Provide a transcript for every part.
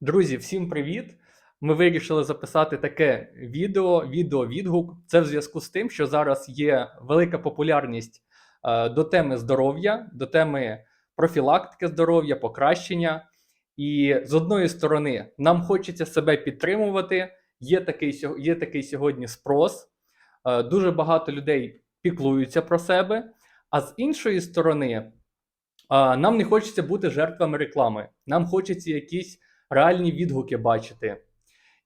Друзі, всім привіт! Ми вирішили записати таке відео, відео-відгук. Це в зв'язку з тим, що зараз є велика популярність е, до теми здоров'я, до теми профілактики здоров'я, покращення. І з одної сторони, нам хочеться себе підтримувати. Є такий, є такий сьогодні спрос. Е, Дуже багато людей піклуються про себе. А з іншої сторони, а, нам не хочеться бути жертвами реклами. Нам хочеться якісь реальні відгуки бачити.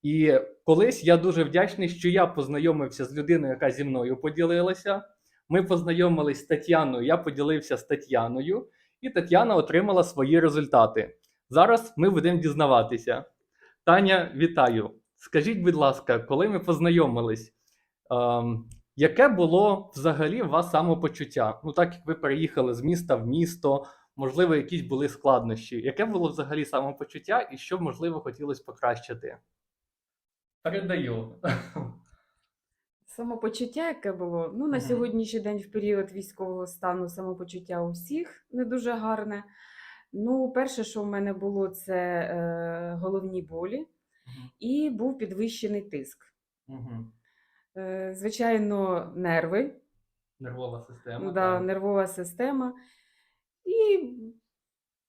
І колись я дуже вдячний, що я познайомився з людиною, яка зі мною поділилася. Ми познайомились з Тетяною, я поділився з Тетяною, і Тетяна отримала свої результати. Зараз ми будемо дізнаватися. Таня, вітаю! Скажіть, будь ласка, коли ми познайомились, ем, яке було взагалі у вас самопочуття? Ну, так як ви переїхали з міста в місто, можливо, якісь були складнощі. Яке було взагалі самопочуття і що, можливо, хотілося покращити? Передаю. Самопочуття, яке було, ну на сьогоднішній день в період військового стану самопочуття у всіх не дуже гарне. Ну, перше, що в мене було, це е, головні болі і був підвищений тиск. Е, звичайно, нерви, Нервова система. да, так. нервова система. І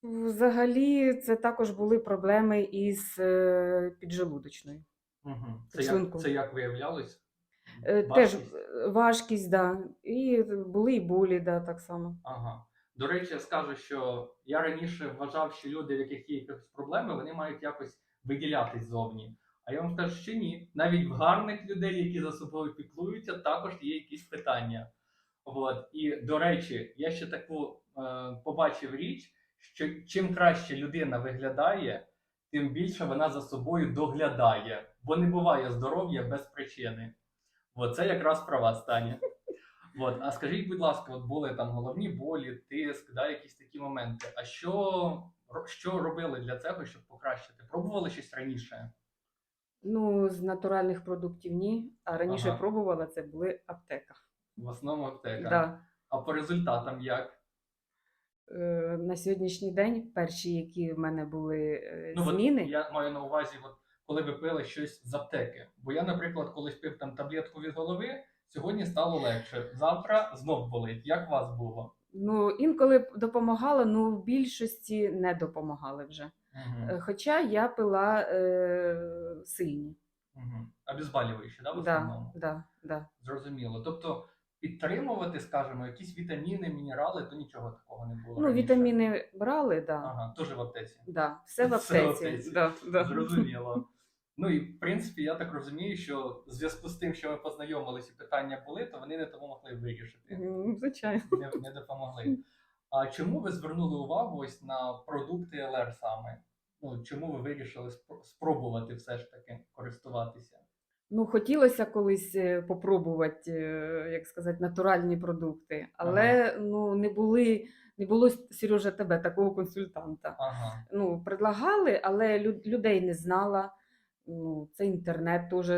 взагалі це також були проблеми із е, піджелудочною. Мгм. Це, як, це як виявлялось? Е, Теж Важкість? е, важкість, да. І були і болі, да, так само. Ага. До речі, я скажу, що я раніше вважав, що люди, в яких є якісь проблеми, вони мають якось виділятись зовні. А я вам скажу, що ні. Навіть в гарних людей, які за собою піклуються, також є якісь питання. От. І до речі, я ще таку е, побачив річ, що чим краще людина виглядає, тим більше вона за собою доглядає. Бо не буває здоров'я без причини. От це якраз про вас, Таня. От, а скажіть, будь ласка, от були там головні болі, тиск, да, якісь такі моменти. А що, що робили для цього, щоб покращити? Пробували щось раніше? Ну, з натуральних продуктів ні. А раніше Ага. пробувала це були аптека. В основному аптека. Да. А по результатам як? Е, на сьогоднішній день перші, які в мене були е, Ну, от зміни, я маю на увазі, от, коли ви пили щось з аптеки. Бо я, наприклад, колись пив там таблетку від голови, сьогодні стало легше. Завтра знов болить. Як у вас було? ну інколи допомагало, ну в більшості не допомагали вже. Угу. Хоча я пила е, сильні. Угу. Обезболюючі, да, в Да, основному? да, да. Зрозуміло. Тобто підтримувати, скажімо, якісь вітаміни, мінерали, то нічого такого не було. Ну, раніше? вітаміни брали, да. Ага, теж в аптеці. Да, все в Все в аптеці. аптеці. Да, да. Зрозуміло. Ну і в принципі, я так розумію, що в зв'язку з тим, що ми познайомилися і питання були, то вони не тому могли вирішити. М, Звичайно. Не, не допомогли. А чому ви звернули увагу ось на продукти ЛР саме? Ну, чому ви вирішили спро- спробувати все ж таки користуватися? Ну, хотілося колись е, попробувати, е, як сказати, натуральні продукти, але ну, не, були, не було Сережа тебе такого консультанта. Ага. Ну, предлагали, але лю- людей не знала. Ну, це інтернет теж,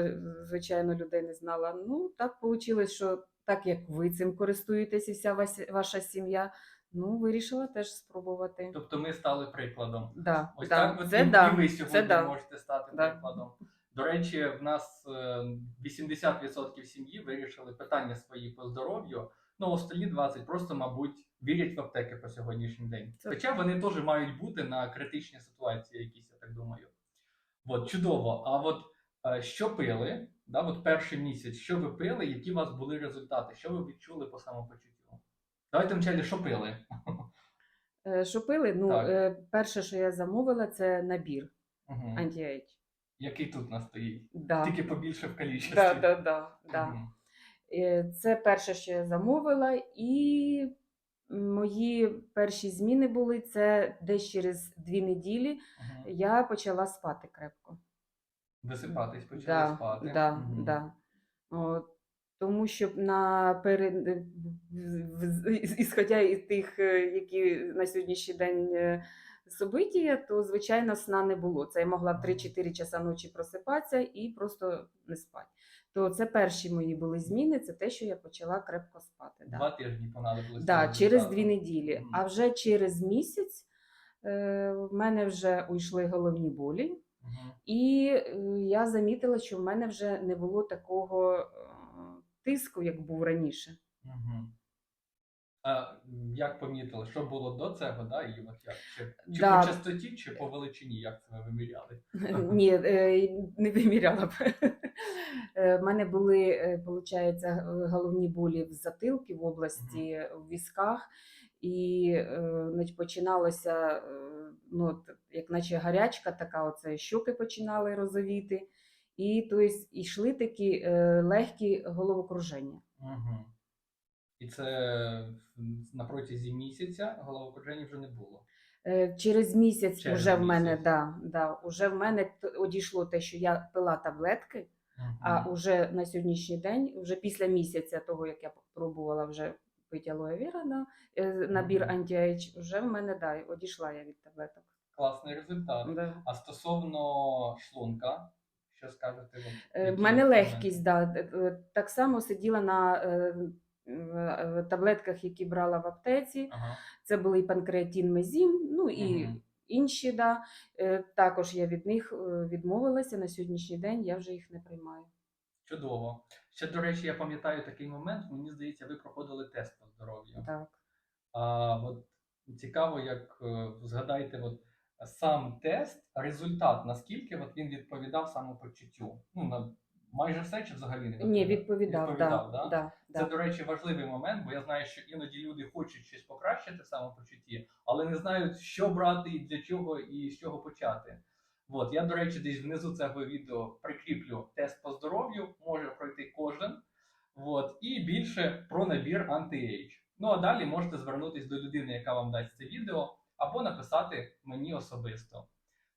звичайно, людей не знала. Ну, так вийшло, що так як ви цим користуєтесь і вся ваша сім'я, ну, вирішила теж спробувати. Тобто ми стали прикладом. Да, Ось да, так от це і, да, і ви це сьогодні да. можете стати Да. прикладом. До речі, в нас е, 80% сім'ї вирішили питання свої по здоров'ю. Ну, останні 20 просто, мабуть, вірять в аптеки по сьогоднішній день. Це- Хоча вони теж мають бути на критичні ситуації, якісь, я так думаю. От, чудово. А от е, що пили? Да, от перший місяць, що ви пили, які у вас були результати? Що ви відчули по самопочуттю? Давайте вначалі, що пили? Е, Що пили? Ну, Так. е, перше, що я замовила, це набір Угу. анті-ейдж. Який тут у нас стоїть? Да. Тільки побільше в кількості. Да, да, да, да. Е, Це перше, що я замовила, і мої перші зміни були це десь через дві неділі Мгм. я почала спати крепко. Висипатись, почали Да, спати. да, Мгм. да. От, тому що на перед... ісходя із тих, е, які на сьогоднішній день е, то звичайно сна не було. Це я могла в 3-4 часа ночі просипатися і просто не спати. То це перші мої були зміни, це те, що я почала крепко спати. Да. Два тижні понадобилось. Да, через дві неділі. А вже через місяць е, в мене вже уйшли головні болі. І е, я замітила, що в мене вже не було такого е, тиску, як був раніше. А як помітили, що було до цього, да? І от як? Чи, чи Да. по частоті, чи по величині, як це ви виміряли? Ні, е, не виміряла б. Е, В мене були, виходить, головні болі в затилки в області, в візках, і е, починалося, е, ну, як наче гарячка така, оце щоки починали розовіти, і тобто, йшли такі е, легкі головокруження. Угу. І це на протязі місяця головокруження вже не було. Е, Через місяць Через вже в мене, місяць. да, да, уже в мене одійшло те, що я пила таблетки, Мгм. А уже на сьогоднішній день, вже після місяця того, як я пробувала вже пити алоe віра на е, набір Мгм. анті-ейдж, вже в мене да, одійшла я від таблеток. Класний результат. Да. А стосовно шлунка, що скажете? Е, В мене легкість, да. так само сиділа на таблетках, які брала в аптеці. Ага. Це були і панкреатин мезім, ну і Мгм. інші. Да. Е, Також я від них е, відмовилася. На сьогоднішній день я вже їх не приймаю. Чудово. Ще, до речі, я пам'ятаю такий момент. Мені здається, ви проходили тест по здоров'ю. Так. А от цікаво, як е, згадайте, от сам тест, результат, наскільки от він відповідав самопочуттю? Ну, на майже все чи взагалі не Ні, відповідав, Відповідав, да, да? да, Це, да. до речі, важливий момент, бо я знаю, що іноді люди хочуть щось покращити в самопочутті, але не знають, що брати і для чого і з чого почати. От, я, до речі, десь внизу цього відео прикріплю тест по здоров'ю, може пройти кожен. От, і більше про набір анти-ейдж. Ну а далі можете звернутися до людини, яка вам дасть це відео, або написати мені особисто.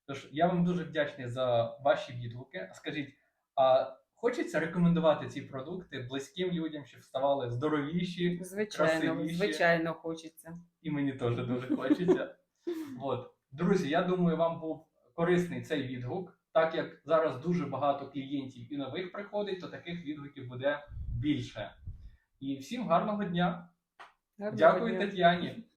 Тож я вам дуже вдячний за ваші відгуки. Скажіть, а хочеться рекомендувати ці продукти близьким людям, щоб ставали здоровіші, Звичайно, красивіші. звичайно, хочеться. і мені теж дуже хочеться. От. Друзі, я думаю, вам був корисний цей відгук. Так як зараз дуже багато клієнтів і нових приходить, то таких відгуків буде більше. І всім гарного дня. Гарного Дякую дня. Тетяні.